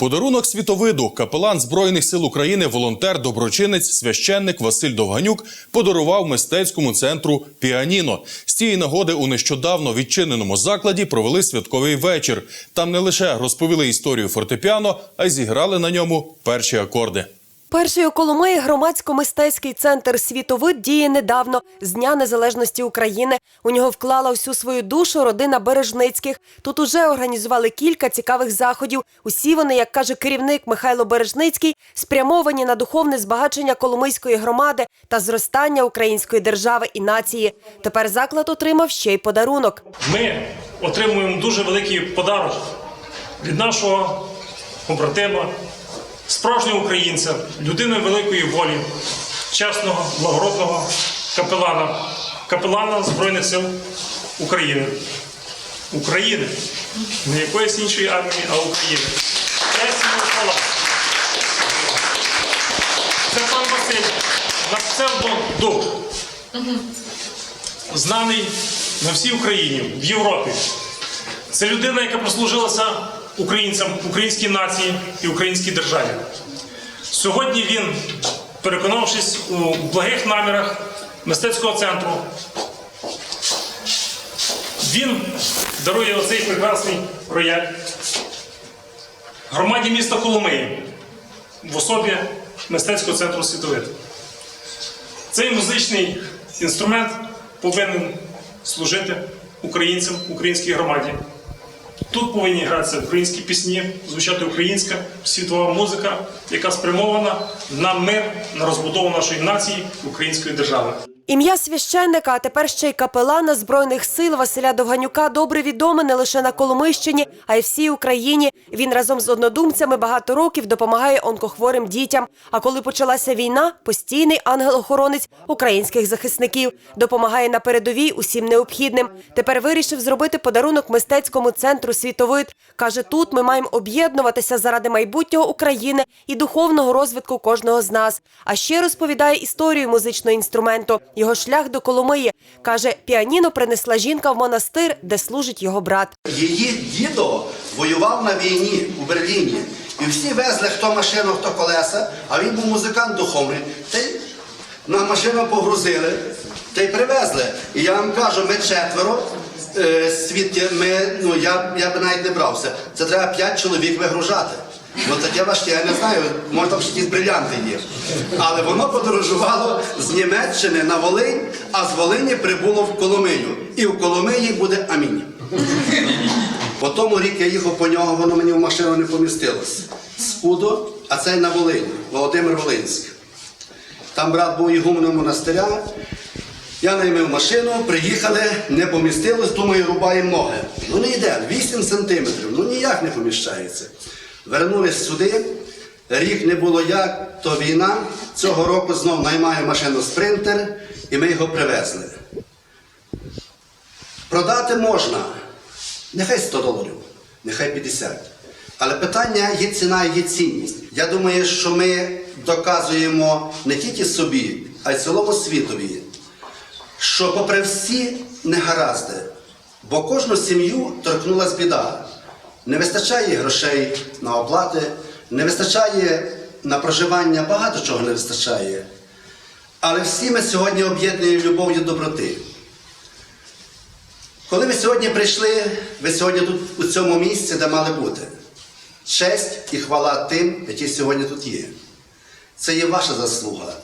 Подарунок світовиду капелан Збройних сил України, волонтер, доброчинець, священник Василь Довганюк подарував мистецькому центру Піаніно. З цієї нагоди у нещодавно відчиненому закладі провели святковий вечір. Там не лише розповіли історію фортепіано, а й зіграли на ньому перші акорди. Перший Коломиї громадсько-мистецький центр світовид діє недавно з Дня Незалежності України. У нього вклала всю свою душу родина Бережницьких. Тут уже організували кілька цікавих заходів. Усі вони, як каже керівник Михайло Бережницький, спрямовані на духовне збагачення Коломийської громади та зростання української держави і нації. Тепер заклад отримав ще й подарунок. Ми отримуємо дуже великий подарок від нашого побратима, справжнього українця, людини великої волі, чесного, благородного капелана, капелана Збройних сил України. України. Не якоїсь іншої армії, а України. Це пан Василь, на псевдо Дух знаний на всій Україні, в Європі. Це людина, яка прослужилася українцям, українській нації і українській державі. Сьогодні він, переконавшись у благих намірах мистецького центру, він дарує оцей прекрасний рояль громаді міста Коломиї в особі мистецького центру світовид. Цей музичний інструмент повинен служити українцям, українській громаді. Тут повинні гратися українські пісні, звучати українська світова музика, яка спрямована на мир, на розбудову нашої нації, української держави. Ім'я священника, а тепер ще й капелана збройних сил Василя Довганюка добре відоме не лише на Коломийщині, а й всій Україні. Він разом з однодумцями багато років допомагає онкохворим дітям. А коли почалася війна, постійний ангел-охоронець українських захисників допомагає на передовій усім необхідним. Тепер вирішив зробити подарунок мистецькому центру світовид. каже: тут ми маємо об'єднуватися заради майбутнього України і духовного розвитку кожного з нас. А ще розповідає історію музичного інструменту. Його шлях до Коломиї каже, піаніно принесла жінка в монастир, де служить його брат. Її дідо воював на війні у Берліні. І всі везли хто машину, хто колеса, а він був музикант духовний. Та й на машину погрузили та й привезли. І я вам кажу, ми четверо. е, Свідки, ми, ну я, я би навіть не брався. Це треба п'ять чоловік вигружати. Ну таке важке, я не знаю, може там ще якісь брилянти є. Але воно подорожувало з Німеччини на Волинь, а з Волині прибуло в Коломию. І в Коломиї буде амінь. По тому рік я їхав по нього, воно мені в машину не помістилось. Скудо, а цей на Волині, Володимир Волинський. Там брат був ігуменом монастиря. Я наймив машину, приїхали, не помістилось, думаю, рубаємо ноги. Ну не йде, 8 сантиметрів, ну ніяк не поміщається. Вернулись сюди, рік не було як, то війна. Цього року знов наймаю машину спринтер і ми його привезли. Продати можна, нехай 100 доларів, нехай 50. Але питання є ціна, є цінність. Я думаю, що ми доказуємо не тільки собі, а й цілому світові, що попри всі негаразди, бо кожну сім'ю торкнулась біда. Не вистачає грошей на оплати, не вистачає на проживання, багато чого не вистачає. Але всі ми сьогодні об'єднуємо любов'ю доброти. Коли ви сьогодні прийшли, ви сьогодні тут у цьому місці, де мали бути. Честь і хвала тим, які сьогодні тут є. Це є ваша заслуга.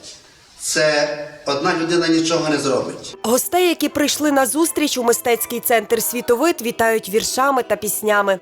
Це одна людина нічого не зробить. Гостей, які прийшли на зустріч у мистецький центр світовит, вітають віршами та піснями.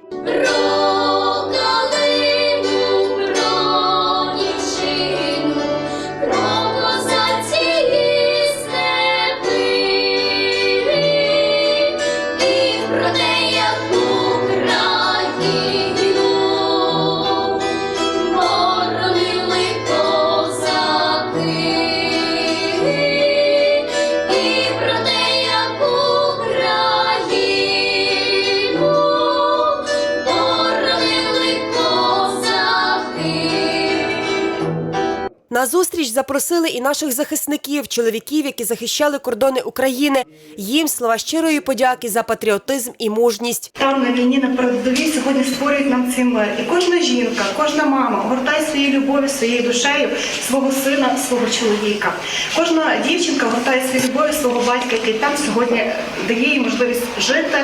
На зустріч запросили і наших захисників, чоловіків, які захищали кордони України. Їм слова щирої подяки за патріотизм і мужність. Там на війні на передовій сьогодні створюють нам цей мир. І кожна жінка, кожна мама гортає своєю любов'ю, своєю душею свого сина, свого чоловіка. Кожна дівчинка гортає своєю любов'ю свого батька, який там сьогодні дає їй можливість жити,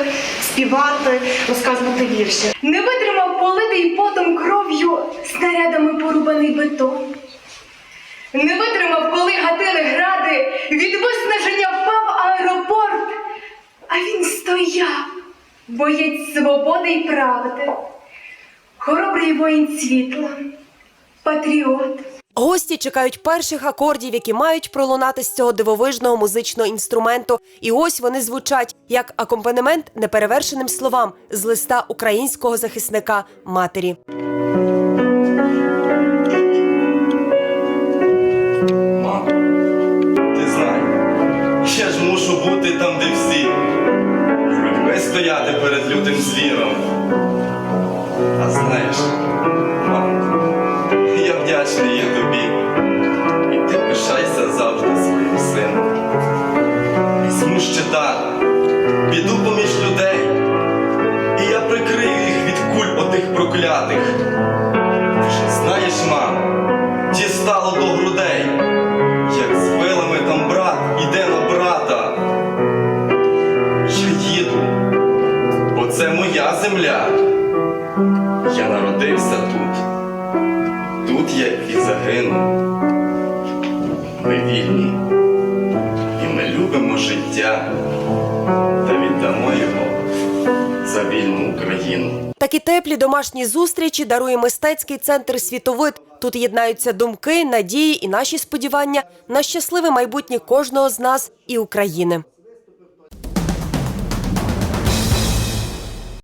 співати, розказувати вірші. Не витримав политий потом кров'ю снарядами порубаний бетон. Не витримав, коли гатили гради, від виснаження впав аеропорт. А він стояв, боєць свободи й правди, хоробрий воїн світла, патріот. Гості чекають перших акордів, які мають пролунати з цього дивовижного музичного інструменту. І ось вони звучать як акомпанемент неперевершеним словам з листа українського захисника матері. Мушу бути там, де всі. Грудьми стояти перед лютим звіром. А знаєш, я вдячний є тобі. Земля. Я народився тут, тут я і загину. Ми вільні, і ми любимо життя та віддамо його за вільну Україну. Такі теплі домашні зустрічі дарує мистецький центр світовид. Тут єднаються думки, надії і наші сподівання на щасливе майбутнє кожного з нас і України.